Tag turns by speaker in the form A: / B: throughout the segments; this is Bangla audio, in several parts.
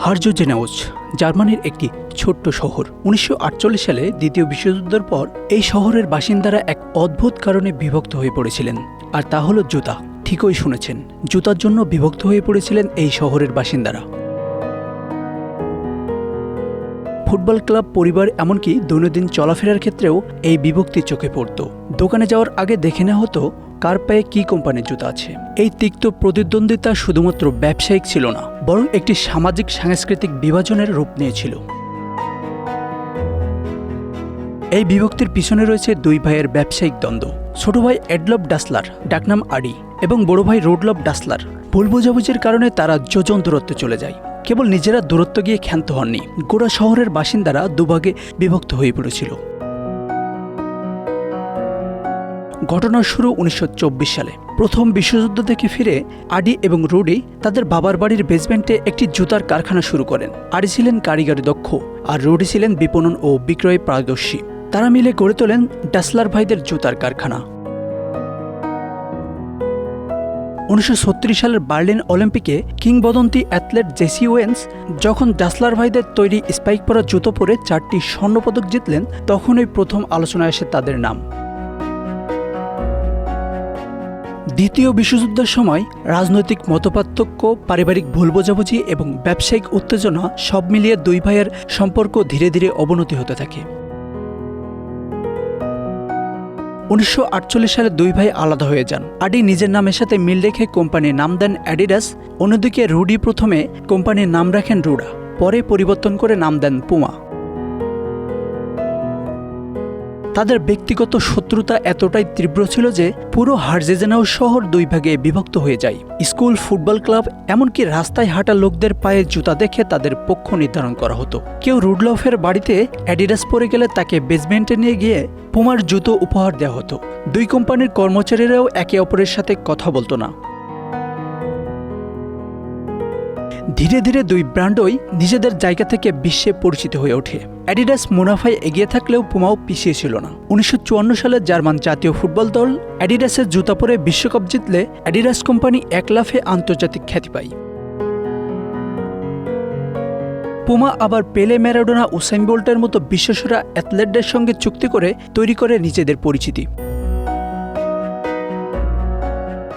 A: হার্জোজেনাউস জার্মানির একটি ছোট্ট শহর। উনিশশো আটচল্লিশ সালে দ্বিতীয় বিশ্বযুদ্ধের পর এই শহরের বাসিন্দারা এক অদ্ভুত কারণে বিভক্ত হয়ে পড়েছিলেন। আর তা হলো জুতা। ঠিকই শুনেছেন, জুতার জন্য বিভক্ত হয়ে পড়েছিলেন এই শহরের বাসিন্দারা। ফুটবল ক্লাব পরিবার এমনকি দৈনন্দিন চলাফেরার ক্ষেত্রেও এই বিভক্তি চোখে পড়ত। দোকানে যাওয়ার আগে দেখে নেওয়া হতো কার পায়ে কী কোম্পানির জুতা আছে? এই তিক্ত প্রতিদ্বন্দ্বিতা শুধুমাত্র ব্যবসায়িক ছিল না, বরং একটি সামাজিক, সাংস্কৃতিক বিভাজনের রূপ নিয়েছিল। এই বিভক্তির পিছনে রয়েছে দুই ভাইয়ের ব্যবসায়িক দ্বন্দ্ব, ছোট ভাই এডলভ ডাসলার, ডাকনাম আডি, এবং বড় ভাই রোডলভ ডাসলার। ভুল বোঝাবুঝির কারণে তারা যোজন দূরত্বে চলে যায়। কেবল নিজেরা দূরত্ব গিয়ে ক্ষান্ত হননি, গোড়া শহরের বাসিন্দারা দুভাগে বিভক্ত হয়ে পড়েছিল। ঘটনার শুরু উনিশশো চব্বিশ সালে। প্রথম বিশ্বযুদ্ধ থেকে ফিরে আডি এবং রুডি তাদের বাবার বাড়ির বেসমেন্টে একটি জুতার কারখানা শুরু করেন। আডি ছিলেন কারিগরি দক্ষ আর রুডি ছিলেন বিপণন ও বিক্রয় পারদর্শী। তারা মিলে গড়ে তোলেন ডাসলার ভাইদের জুতার কারখানা। উনিশশো সালের বার্লিন অলিম্পিকে কিংবদন্তি অ্যাথলেট জেসি ওয়েন্স যখন ডাসলার ভাইদের তৈরি স্পাইক পরা জুতো পরে চারটি স্বর্ণপদক জিতলেন, তখনই প্রথম আলোচনায় আসে তাদের নাম। দ্বিতীয় বিশ্বযুদ্ধের সময় রাজনৈতিক মতপার্থক্য, পারিবারিক ভুল বোঝাবুঝি এবং ব্যবসায়িক উত্তেজনা সব মিলিয়ে দুই ভাইয়ের সম্পর্ক ধীরে ধীরে অবনতি হতে থাকে। উনিশশো আটচল্লিশ সালে দুই ভাই আলাদা হয়ে যান। আডি নিজের নামের সাথে মিল রেখে কোম্পানির নাম দেন অ্যাডিডাস, অন্যদিকে রুডি প্রথমে কোম্পানির নাম রাখেন রুডা, পরে পরিবর্তন করে নাম দেন পুমা। তাদের ব্যক্তিগত শত্রুতা এতটাই তীব্র ছিল যে পুরো হার্জেজেনাও শহর দুই ভাগে বিভক্ত হয়ে যায়। স্কুল, ফুটবল ক্লাব, এমনকি রাস্তায় হাঁটা লোকদের পায়ে জুতা দেখে তাদের পক্ষ নির্ধারণ করা হতো। কেউ রুডলফের বাড়িতে অ্যাডিডাস পরে গেলে তাকে বেসমেন্টে নিয়ে গিয়ে পুমার জুতো উপহার দেওয়া হতো। দুই কোম্পানির কর্মচারীরাও একে অপরের সাথে কথা বলতো না। ধীরে ধীরে দুই ব্র্যান্ডই নিজেদের জায়গা থেকে বিশ্বে পরিচিত হয়ে ওঠে। অ্যাডিডাস মুনাফায় এগিয়ে থাকলেও পুমাও পিছিয়ে ছিল না। উনিশশো চুয়ান্ন সালে জার্মান জাতীয় ফুটবল দল অ্যাডিডাসের জুতা পরে বিশ্বকাপ জিতলে অ্যাডিডাস কোম্পানি এক লাফে আন্তর্জাতিক খ্যাতি পায়। পুমা আবার পেলে, ম্যারাডোনা, উসাইন বোল্টের মতো বিশ্বসেরা অ্যাথলেটদের সঙ্গে চুক্তি করে তৈরি করে নিজেদের পরিচিতি।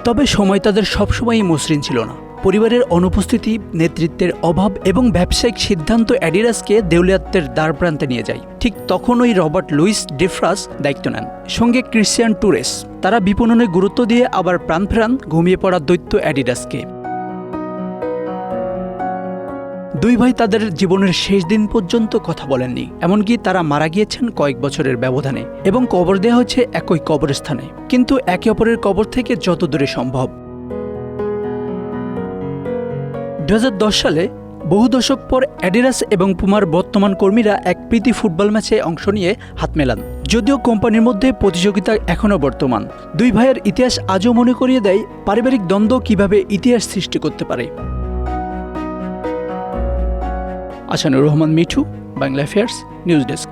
A: তবে সময় তাদের সবসময়ই মসৃণ ছিল না। পরিবারের অনুপস্থিতি, নেতৃত্বের অভাব এবং ব্যবসায়িক সিদ্ধান্ত অ্যাডিডাসকে দেউলিয়াত্বের দ্বারপ্রান্তে নিয়ে যায়। ঠিক তখনই রবার্ট লুইস ডিফ্রাস দায়িত্ব নেন। সঙ্গে ক্রিশ্চিয়ান টুরেস, তারা বিপণনে গুরুত্ব দিয়ে আবার প্রাণ ফেরান ঘুমিয়ে পড়া দৈত্য অ্যাডিডাসকে। দুই ভাই তাদের জীবনের শেষ দিন পর্যন্ত কথা বলেননি, এমনকি তারা মারা গিয়েছেন কয়েক বছরের ব্যবধানে এবং কবর দেওয়া হচ্ছে একই কবরস্থানে। কিন্তু একে অপরের কবর থেকে যত দূরে সম্ভব। দু হাজার দশ সালে বহু দশক পর অ্যাডিডাস এবং পুমার বর্তমান কর্মীরা এক প্রীতি ফুটবল ম্যাচে অংশ নিয়ে হাত মেলান। যদিও কোম্পানির মধ্যে প্রতিযোগিতা এখনও বর্তমান। দুই ভাইয়ের ইতিহাস আজও মনে করিয়ে দেয় পারিবারিক দ্বন্দ্ব কীভাবে ইতিহাস সৃষ্টি করতে পারে। Asanur Rahman, Mithu, Bangla affairs news desk.